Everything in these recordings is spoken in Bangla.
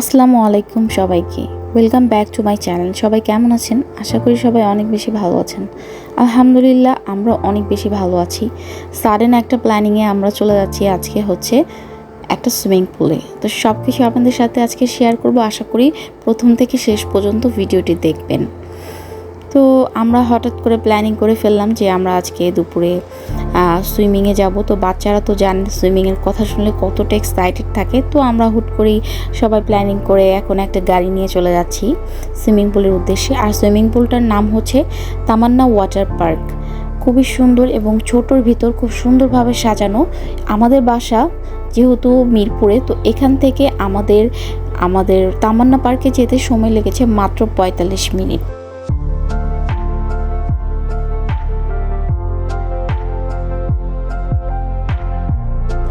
আসসালামু আলাইকুম সবাইকে। Welcome back to my channel সবাই কেমন আছেন? আশা করি সবাই অনেক বেশি ভালো আছেন। আলহামদুলিল্লাহ, আমরা অনেক বেশি ভালো আছি। সাডেন একটা প্ল্যানিংয়ে আমরা চলে যাচ্ছি আজকে হচ্ছে একটা সুইমিং পুলে তো সব কিছু আপনাদের সাথে আজকে শেয়ার করব। আশা করি প্রথম থেকে শেষ পর্যন্ত ভিডিওটি দেখবেন। তো আমরা হঠাৎ করে প্ল্যানিং করে ফেললাম যে আমরা আজকে দুপুরে সুইমিংয়ে যাব। তো বাচ্চারা তো জানেন সুইমিংয়ের কথা শুনলে কতটা এক্সাইটেড থাকে। তো আমরা হুট করেই সবাই প্ল্যানিং করে এখন একটা গাড়ি নিয়ে চলে যাচ্ছি সুইমিং পুলের উদ্দেশ্যে। আর সুইমিং পুলটার নাম হচ্ছে তামান্না ওয়াটার পার্ক খুবই সুন্দর এবং ছোটোর ভিতর খুব সুন্দরভাবে সাজানো। আমাদের বাসা যেহেতু মিরপুরে, তো এখান থেকে আমাদের আমাদের তামান্না পার্কে যেতে সময় লেগেছে মাত্র পঁয়তাল্লিশ মিনিট।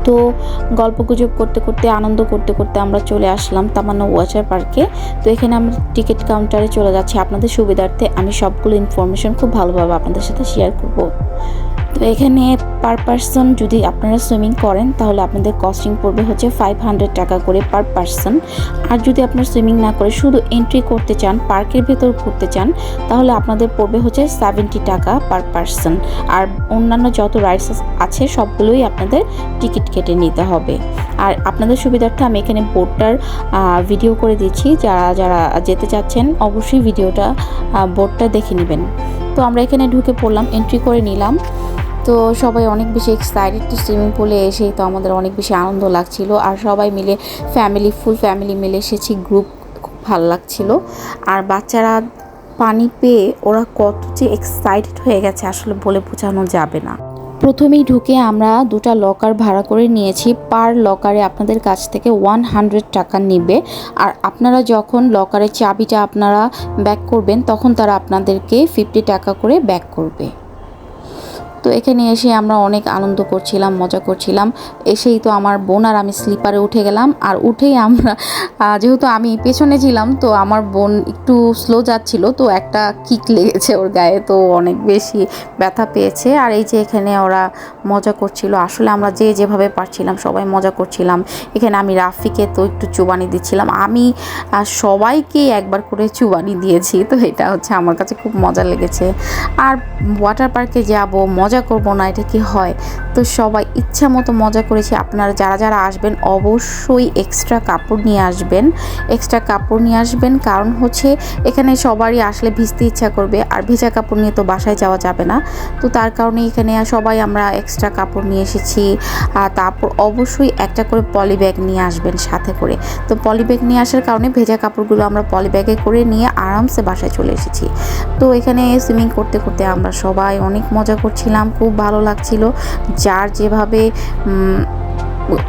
তো গল্পগুজব করতে করতে, আনন্দ করতে করতে আমরা চলে আসলাম তামান্না ওয়াচার পার্কে। তো এখানে আমরা টিকিট কাউন্টারে চলে যাচ্ছি। আপনাদের সুবিধার্থে আমি সবগুলো ইনফরমেশন খুব ভালোভাবে আপনাদের সাথে শেয়ার করব। তো এখানে পার পার্সন যদি আপনারা সুইমিং করেন, তাহলে আপনাদের কস্টিং পড়বে হচ্ছে ফাইভ হান্ড্রেড টাকা করে পার পার্সন আর যদি আপনার সুইমিং না করে শুধু এন্ট্রি করতে চান পার্কের ভেতর ঘুরতে চান, তাহলে আপনাদের পড়বে হচ্ছে সেভেন্টি টাকা পার পার্সন আর অন্যান্য যত রাইডস আছে সবগুলোই আপনাদের টিকিট কেটে নিতে হবে। আর আপনাদের সুবিধার্থে আমি এখানে বোর্ডটার ভিডিও করে দিচ্ছি। যারা যারা যেতে চাচ্ছেন, অবশ্যই ভিডিওটা বোর্ডটা দেখে নেবেন। তো আমরা এখানে ঢুকে পড়লাম এন্ট্রি করে নিলাম। তো সবাই অনেক বেশি এক্সাইটেড তো সুইমিং পুলে এসেই তো আমাদের অনেক বেশি আনন্দ লাগছিল। আর সবাই মিলে ফ্যামিলি ফুল ফ্যামিলি মিলে এসেছি গ্রুপ খুব ভালো লাগছিল। আর বাচ্চারা পানি পেয়ে ওরা কত যে এক্সাইটেড হয়ে গেছে আসলে বলে বোঝানো যাবে না। প্রথমেই ঢুকে আমরা দুটা লকার ভাড়া করে নিয়েছি। পার লকারে আপনাদের কাছ থেকে ওয়ান হান্ড্রেড টাকা নেবে। আর আপনারা যখন লকারের চাবিটা আপনারা ব্যাক করবেন, তখন তারা আপনাদেরকে ফিফটি টাকা করে ব্যাক করবে। তো এখানে এসে আমরা অনেক আনন্দ করছিলাম, মজা করছিলাম। এসেই তো আমার বোন আর আমি স্লিপারে উঠে গেলাম। আর উঠেই আমরা যেহেতু আমি পেছনে ছিলাম, তো আমার বোন একটু স্লো যাচ্ছিল, তো একটা কিক লেগেছে ওর গায়ে, তো অনেক বেশি ব্যথা পেয়েছে। আর এই যে এখানে ওরা মজা করছিল, আসলে আমরা যে যেভাবে পারছিলাম, সবাই মজা করছিলাম। এখানে আমি রাফিকে তো একটু চুবানি দিচ্ছিলাম। আমি সবাইকে একবার করে চুবানি দিয়েছি, তো এটা হচ্ছে আমার কাছে খুব মজা লেগেছে। আর ওয়াটার পার্কে যাব, মজা মজা করব না এটা কি হয়? তো সবাই ইচ্ছা মতো মজা করেছি। আপনারা যারা যারা আসবেন, অবশ্যই এক্সট্রা কাপড় নিয়ে আসবেন। এক্সট্রা কাপড় নিয়ে আসবেন কারণ হচ্ছে এখানে সবারই আসলে ভিজতে ইচ্ছা করবে। আর ভেজা কাপড় নিয়ে তো বাসায় যাওয়া যাবে না। তো তার কারণে এখানে সবাই আমরা এক্সট্রা কাপড় নিয়ে এসেছি। আর তারপর অবশ্যই একটা করে পলি ব্যাগ নিয়ে আসবেন সাথে করে। তো পলি ব্যাগ নিয়ে আসার কারণে ভেজা কাপড়গুলো আমরা পলি ব্যাগে করে নিয়ে আরামসে বাসায় চলে এসেছি। তো এখানে সুইমিং করতে করতে আমরা সবাই অনেক মজা করছিলাম। খুব ভালো লাগছিল। যার যেভাবে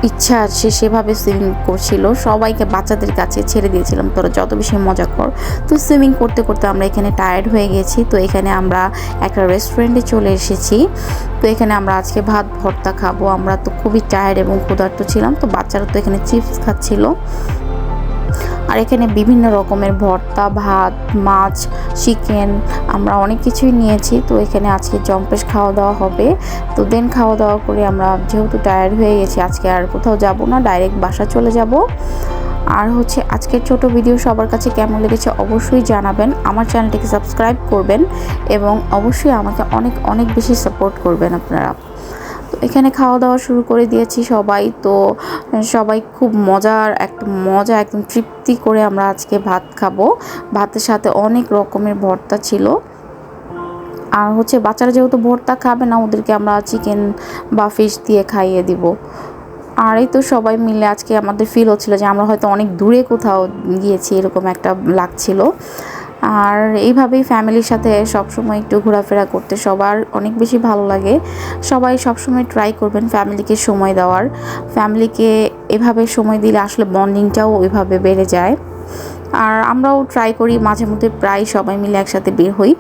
ইচ্ছা আছে সেভাবে সুইমিং করছিল। সবাইকে বাচ্চাদের কাছে ছেড়ে দিয়েছিলাম, তোরা যত বেশি মজা কর। তো সুইমিং করতে করতে আমরা এখানে টায়ার্ড হয়ে গেছি। তো এখানে আমরা একটা রেস্টুরেন্টে চলে এসেছি। তো এখানে আমরা আজকে ভাত, ভর্তা খাব। আমরা তো খুবই টায়ার্ড এবং ক্ষুধার্ত ছিলাম। তো বাচ্চারা তো এখানে চিপস খাচ্ছিল। আর এখানে বিভিন্ন রকমের ভর্তা, ভাত, মাছ, চিকেন আমরা অনেক কিছুই নিয়েছি। তো এখানে আজকে জম্পেশ খাওয়া দাওয়া হবে। তো দেন খাওয়া দাওয়া করে আমরা যেহেতু টায়ার্ড হয়ে গেছি, আজকে আর কোথাও যাব না ডাইরেক্ট বাসা চলে যাব। আর হচ্ছে আজকের ছোট ভিডিও সবার কাছে কেমন লেগেছে অবশ্যই জানাবেন। আমার চ্যানেলটিকে সাবস্ক্রাইব করবেন এবং অবশ্যই আমাকে অনেক অনেক বেশি সাপোর্ট করবেন আপনারা। তো এখানে খাওয়া দাওয়া শুরু করে দিয়েছি সবাই। তো, সবাই খুব মজার একটা মজা, একদম তৃপ্তি করে আমরা আজকে ভাত খাব। ভাতের সাথে অনেক রকমের ভর্তা ছিল। আর হচ্ছে বাচ্চারা যেহেতু ভর্তা খাবে না, ওদেরকে আমরা চিকেন বা ফিশ দিয়ে খাইয়ে দিব। আর এই তো সবাই মিলে আজকে আমাদের ফিল হচ্ছিল যে আমরা হয়তো অনেক দূরে কোথাও গিয়েছি, এরকম একটা লাগছিল। আর এইভাবেই ফ্যামিলির সাথে সবসময় একটু ঘোরাফেরা করতে সবার অনেক বেশি ভালো লাগে। সবাই সবসময় ট্রাই করবেন ফ্যামিলিকে সময় দেওয়ার। ফ্যামিলিকে এভাবে সময় দিলে আসলে বন্ডিংটাও ওইভাবে বেড়ে যায়। আর আমরাও ট্রাই করি মাঝে মধ্যে প্রায় সবাই মিলে একসাথে বের হই।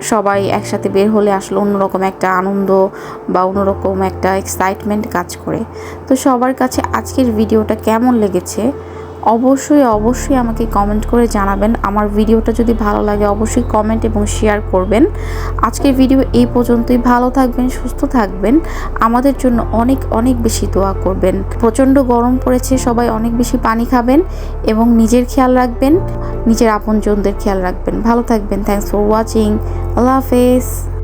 সবাই একসাথে বের হলে আসলে অন্যরকম একটা আনন্দ বা অন্যরকম একটা এক্সাইটমেন্ট কাজ করে। তো সবার কাছে আজকের ভিডিওটা কেমন লেগেছে? অবশ্যই অবশ্যই আমাকে কমেন্ট করে জানাবেন। আমার ভিডিওটা যদি ভালো লাগে, অবশ্যই কমেন্ট এবং শেয়ার করবেন। আজকের ভিডিও এই পর্যন্তই। ভালো থাকবেন, সুস্থ থাকবেন। আমাদের জন্য অনেক অনেক বেশি দোয়া করবেন। প্রচণ্ড গরম পড়েছে, সবাই অনেক বেশি পানি খাবেন এবং নিজের খেয়াল রাখবেন, নিজের আপনজনদের খেয়াল রাখবেন। ভালো থাকবেন। থ্যাংকস ফর ওয়াচিং আল্লাহ হাফেজ।